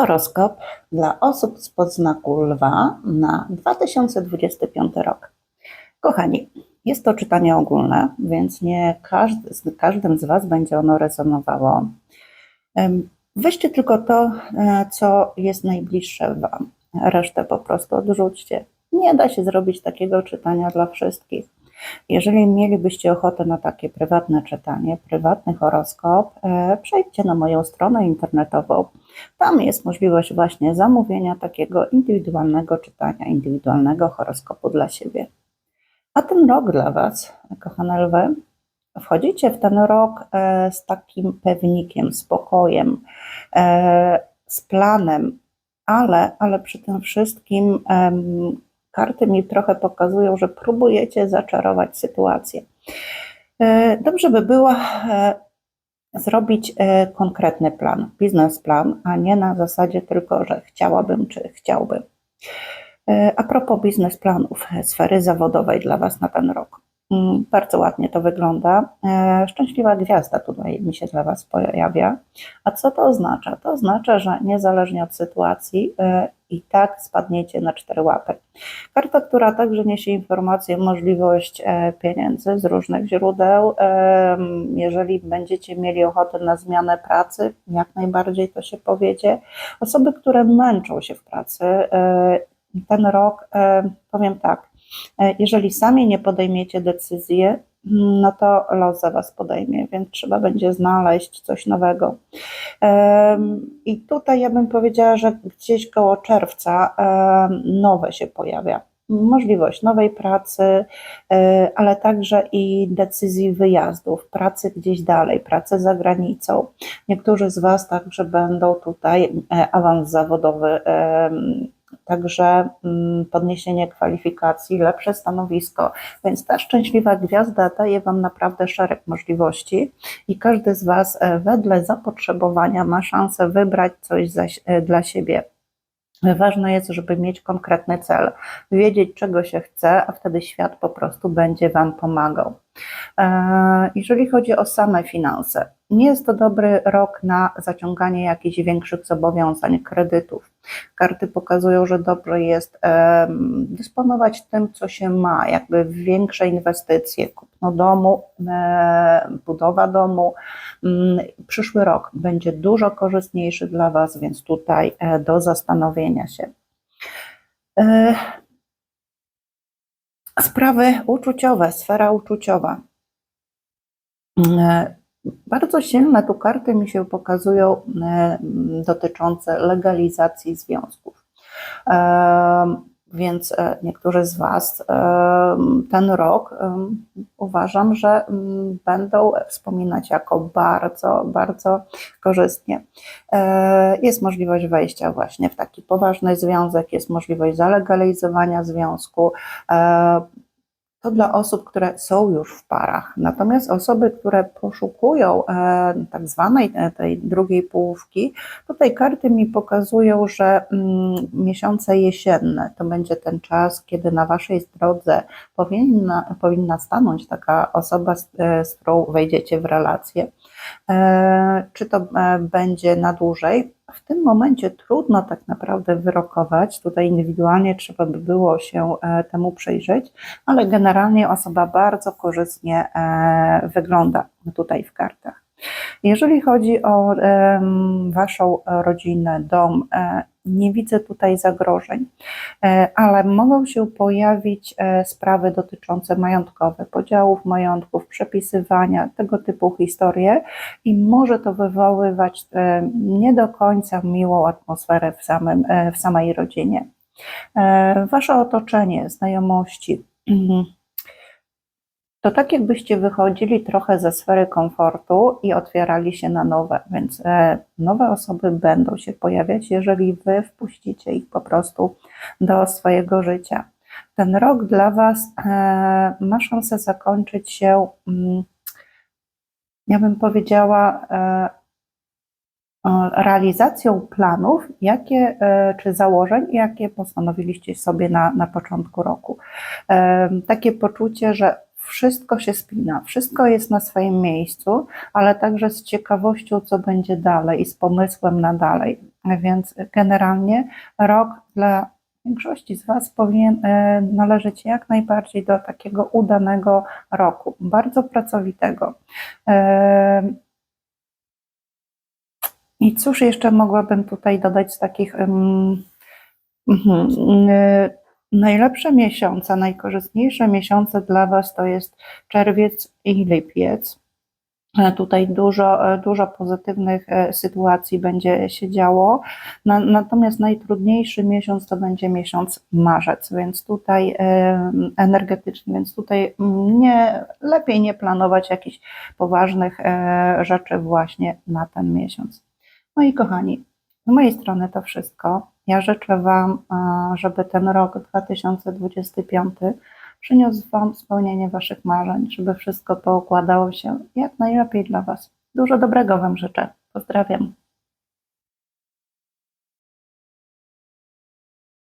Horoskop dla osób spod znaku lwa na 2025 rok. Kochani, jest to czytanie ogólne, więc nie każdy, z każdym z Was będzie ono rezonowało. Weźcie tylko to, e, co jest najbliższe Wam. Resztę po prostu odrzućcie. Nie da się zrobić takiego czytania dla wszystkich. Jeżeli mielibyście ochotę na takie prywatne czytanie, prywatny horoskop, e, przejdźcie na moją stronę internetową. Tam jest możliwość właśnie zamówienia takiego indywidualnego czytania, indywidualnego horoskopu dla siebie. A ten rok dla Was, kochane lwy, wchodzicie w ten rok e, z takim pewnikiem, spokojem, e, z planem, ale, ale przy tym wszystkim karty mi trochę pokazują, że próbujecie zaczarować sytuację. E, Dobrze by było e, zrobić e, konkretny plan, biznesplan, a nie na zasadzie tylko, że chciałabym czy chciałbym. A propos biznesplanów, sfery zawodowej dla Was na ten rok. Mm, Bardzo ładnie to wygląda. E, Szczęśliwa gwiazda tutaj mi się dla Was pojawia. A co to oznacza? To oznacza, że niezależnie od sytuacji e, i tak spadniecie na cztery łapy. Karta, która także niesie informację, możliwość e, pieniędzy z różnych źródeł. Jeżeli będziecie mieli ochotę na zmianę pracy, jak najbardziej to się powiedzie. Osoby, które męczą się w pracy, ten rok, powiem tak, jeżeli sami nie podejmiecie decyzji, mm, no to los za Was podejmie, więc trzeba będzie znaleźć coś nowego. I tutaj ja bym powiedziała, że gdzieś koło czerwca nowe się pojawia. Możliwość nowej pracy, e, ale także i decyzji wyjazdów, pracy gdzieś dalej, pracy za granicą. Niektórzy z Was także będą tutaj e, awans zawodowy, także mm, podniesienie kwalifikacji, lepsze stanowisko. Więc ta szczęśliwa gwiazda daje Wam naprawdę szereg możliwości i każdy z Was e, wedle zapotrzebowania ma szansę wybrać coś za, e, dla siebie. Ważne jest, żeby mieć konkretny cel, wiedzieć czego się chce, a wtedy świat po prostu będzie Wam pomagał. E, Jeżeli chodzi o same finanse, nie jest to dobry rok na zaciąganie jakichś większych zobowiązań, kredytów. Karty pokazują, że dobrze jest dysponować tym, co się ma, jakby większe inwestycje, kupno domu, budowa domu. Mm, Przyszły rok będzie dużo korzystniejszy dla Was, więc tutaj e, do zastanowienia się. E, Sprawy uczuciowe, sfera uczuciowa. E, Bardzo silne tu karty mi się pokazują e, dotyczące legalizacji związków. E, Więc e, niektórzy z Was ten rok uważam, że będą wspominać jako bardzo, bardzo korzystnie. Jest możliwość wejścia właśnie w taki poważny związek, jest możliwość zalegalizowania związku. To dla osób, które są już w parach. Natomiast osoby, które poszukują e, tak zwanej e, tej drugiej połówki, tutaj karty mi pokazują, że mm, miesiące jesienne to będzie ten czas, kiedy na waszej drodze powinna, powinna stanąć taka osoba, z, e, z którą wejdziecie w relację. E, Czy to e, będzie na dłużej? W tym momencie trudno tak naprawdę wyrokować. Tutaj indywidualnie trzeba by było się e, temu przyjrzeć, ale generalnie osoba bardzo korzystnie wygląda tutaj w kartach. Jeżeli chodzi o Waszą rodzinę, dom, nie widzę tutaj zagrożeń, e, ale mogą się pojawić e, sprawy dotyczące majątkowe, podziałów majątków, przepisywania, tego typu historie i może to wywoływać e, nie do końca miłą atmosferę w, samym, w samej rodzinie. Wasze otoczenie, znajomości. To tak jakbyście wychodzili trochę ze sfery komfortu i otwierali się na nowe, więc e, nowe osoby będą się pojawiać, jeżeli wy wpuścicie ich po prostu do swojego życia. Ten rok dla Was e, ma szansę zakończyć się, mm, ja bym powiedziała, e, realizacją planów, jakie, czy założeń, jakie postanowiliście sobie na, na początku roku. Takie poczucie, że wszystko się spina, wszystko jest na swoim miejscu, ale także z ciekawością, co będzie dalej i z pomysłem na dalej. Więc generalnie rok dla większości z Was powinien e, należeć jak najbardziej do takiego udanego roku, bardzo pracowitego. E, I cóż jeszcze mogłabym tutaj dodać z takich. mhm, y, Najlepsze miesiące, najkorzystniejsze miesiące dla Was to jest czerwiec i lipiec. E, Tutaj dużo, e, dużo pozytywnych e, sytuacji będzie się działo. Na, natomiast najtrudniejszy miesiąc to będzie miesiąc marzec, więc tutaj energetyczny, więc tutaj nie, lepiej nie planować jakichś poważnych rzeczy właśnie na ten miesiąc. Moi kochani, z mojej strony to wszystko. Ja życzę Wam, e, żeby ten rok 2025 przyniósł Wam spełnienie Waszych marzeń, żeby wszystko poukładało się jak najlepiej dla Was. Dużo dobrego Wam życzę. Pozdrawiam.